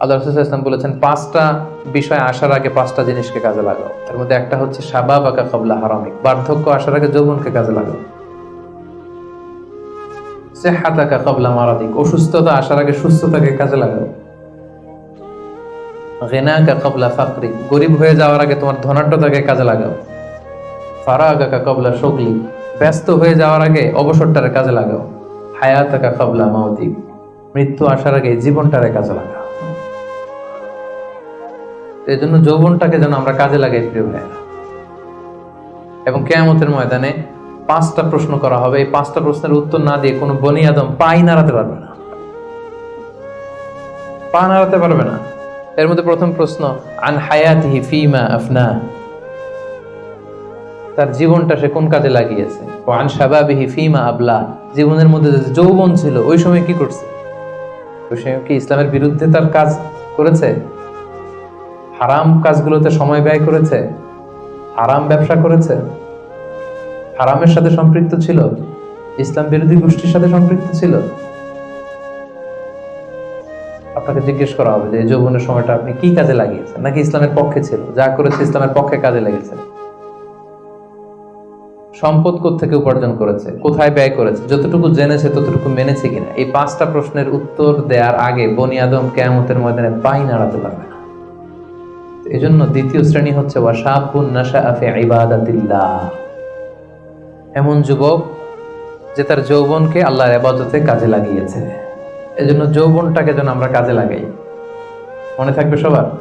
আল্লাহ রসুল ইসলাম বলেছেন, পাঁচটা বিষয় আসার আগে পাঁচটা জিনিসকে কাজে লাগাও। তার মধ্যে একটা হচ্ছে সাবাব আকা কবলা হারামিক, বার্ধক্য আসার আগে যৌবনকে কাজে লাগাও। সেহাতাকা কবলা মারাদিক, অসুস্থতা আসার আগে সুস্থতাকে কাজে লাগাও। গেনাকা কবলা ফাকরি, গরিব হয়ে যাওয়ার আগে তোমার ধনাঢ্যতাকে কাজে লাগাও। ফারাগাকা কবলা শগলি ব্যস্ত হয়ে যাওয়ার আগে অবসরটারে কাজে লাগাও। হায়াতাকা কবলা মাউদিক মৃত্যু আসার আগে জীবনটারে কাজে লাগাও। এই জন্য যৌবনটাকে যেন আমরা কাজে লাগাই, প্রিয় ভাইয়েরা। এবং কেয়ামতের ময়দানে পাঁচটা প্রশ্ন করা হবে। এই পাঁচটা প্রশ্নের উত্তর না দিয়ে কোনো বনি আদম পাই নাড়াতে পারবে না। পা নাড়াতে পারবে না। এর মধ্যে প্রথম প্রশ্ন, আন হায়াতিহি ফিমা আফনা? তার জীবনটা সে কোন কাজে লাগিয়েছে? ও আন শাবাবিহি ফিমা আবলা? জীবনের মধ্যে যৌবন ছিল, ওই সময় কি করছে? ওই সময় কি ইসলামের বিরুদ্ধে তার কাজ করেছে? হারাম কাজগুলোতে সময় ব্যয় করেছে? হারাম ব্যবসা করেছে? হারামের সাথে সম্পৃক্ত ছিল? ইসলাম বিরোধী গোষ্ঠীর সাথে সম্পৃক্ত ছিল? আপনাকে জিজ্ঞেস করা হবে যে এই যৌবনের সময়টা আপনি কি কাজে লাগিয়েছেন? নাকি ইসলামের পক্ষে ছিল? যা করেছে ইসলামের পক্ষে কাজে লেগেছে। সম্পদ থেকে উপার্জন করেছে? কোথায় ব্যয় করেছে? যতটুকু জেনেছে, ততটুকু মেনেছে কিনা? এই পাঁচটা প্রশ্নের উত্তর দেওয়ার আগে বনি আদম কেয়ামতের ময়দানে পাই নাড়াতে পারবে। না এই জন্য দ্বিতীয় শ্রেণি হচ্ছে নাশা আফি এমন যুবক যে তার যৌবনকে আল্লাহর আবাদতে কাজে লাগিয়েছে। এজন্য যৌবনটাকে যেন আমরা কাজে লাগাই। মনে থাকবে সবার?